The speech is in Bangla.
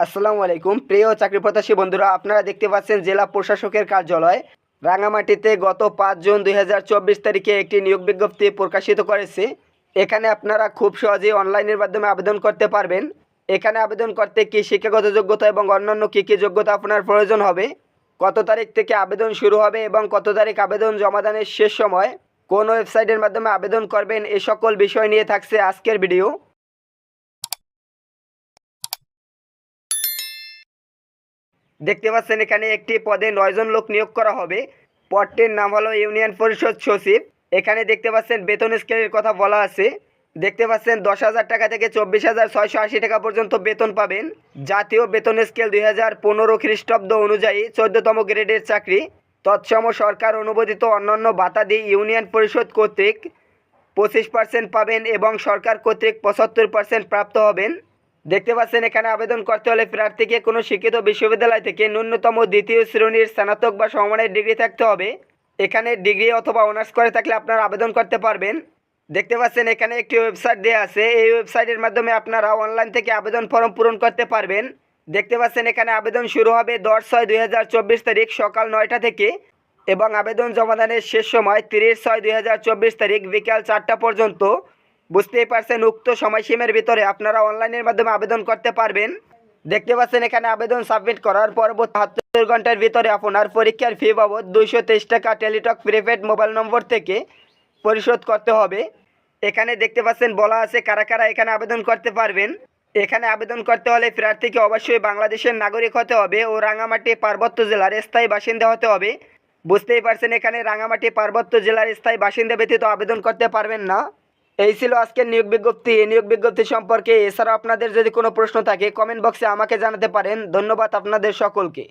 আসসালামু আলাইকুম। প্রিয় চাকরি প্রত্যাশী বন্ধুরা, আপনারা দেখতে পাচ্ছেন জেলা প্রশাসকের কার্যালয়। রাঙামাটিতে গত পাঁচ জুন দুই হাজার চব্বিশ তারিখে একটি নিয়োগ বিজ্ঞপ্তি প্রকাশিত করেছে। এখানে আপনারা খুব সহজেই অনলাইনের মাধ্যমে আবেদন করতে পারবেন। এখানে আবেদন করতে কি শিক্ষাগত যোগ্যতা এবং অন্যান্য কী কী যোগ্যতা আপনার প্রয়োজন হবে, কত তারিখ থেকে আবেদন শুরু হবে এবং কত তারিখ আবেদন জমাদানের শেষ সময়, কোন ওয়েবসাইটের মাধ্যমে আবেদন করবেন, এ সকল বিষয় নিয়ে থাকছে আজকের ভিডিও। দেখতে পাচ্ছেন এখানে একটি পদে নয়জন লোক নিয়োগ করা হবে। পদটির নাম হলো ইউনিয়ন পরিষদ সচিব। এখানে দেখতে পাচ্ছেন বেতন স্কেলের কথা বলা আছে। দেখতে পাচ্ছেন দশ হাজার টাকা থেকে চব্বিশ হাজার ছয়শো আশি টাকা পর্যন্ত বেতন পাবেন। জাতীয় বেতন স্কেল দুই হাজার পনেরো খ্রিস্টাব্দ অনুযায়ী চোদ্দতম গ্রেডের চাকরি। তৎসম সরকার অনুমোদিত অন্যান্য বাতাদি ইউনিয়ন পরিষদ কর্তৃক পঁচিশ পার্সেন্ট পাবেন এবং সরকার কর্তৃক পঁচাত্তর পার্সেন্ট প্রাপ্ত হবেন। দেখতে পাচ্ছেন, এখানে আবেদন করতে হলে প্রার্থীকে কোনো শিক্ষিত বিশ্ববিদ্যালয় থেকে ন্যূনতম দ্বিতীয় শ্রেণির স্নাতক বা সমমানের ডিগ্রি থাকতে হবে। এখানে ডিগ্রি অথবা অনার্স করে থাকলে আপনারা আবেদন করতে পারবেন। দেখতে পাচ্ছেন, এখানে একটি ওয়েবসাইট দেওয়া আছে। এই ওয়েবসাইটের মাধ্যমে আপনারা অনলাইন থেকে আবেদন ফর্ম পূরণ করতে পারবেন। দেখতে পাচ্ছেন, এখানে আবেদন শুরু হবে দশ ছয় দুই তারিখ সকাল নয়টা থেকে এবং আবেদন জমাদানের শেষ সময় তিরিশ ছয় দুই তারিখ বিকাল চারটা পর্যন্ত। বুঝতেই পারছেন, উক্ত সময়সীমার ভিতরে আপনারা অনলাইনের মাধ্যমে আবেদন করতে পারবেন। দেখতে পাচ্ছেন এখানে আবেদন সাবমিট করার পর বাহাত্তর ঘণ্টার ভিতরে আপনার পরীক্ষার ফি বাবদ দুইশো তেইশ টাকা টেলিটক প্রিপেড মোবাইল নম্বর থেকে পরিশোধ করতে হবে। এখানে দেখতে পাচ্ছেন, বলা আছে কারা কারা এখানে আবেদন করতে পারবেন। এখানে আবেদন করতে হলে প্রার্থীকে অবশ্যই বাংলাদেশের নাগরিক হতে হবে ও রাঙামাটি পার্বত্য জেলার স্থায়ী বাসিন্দা হতে হবে। বুঝতেই পারছেন এখানে রাঙামাটি পার্বত্য জেলার স্থায়ী বাসিন্দা ব্যতীত আবেদন করতে পারবেন না। এই ছিল আজকের নিয়োগ বিজ্ঞপ্তি। এই নিয়োগ বিজ্ঞপ্তি সম্পর্কে এছাড়া আপনাদের যদি কোনো প্রশ্ন থাকে কমেন্ট বক্সে আমাকে জানাতে পারেন। ধন্যবাদ আপনাদের সকলকে।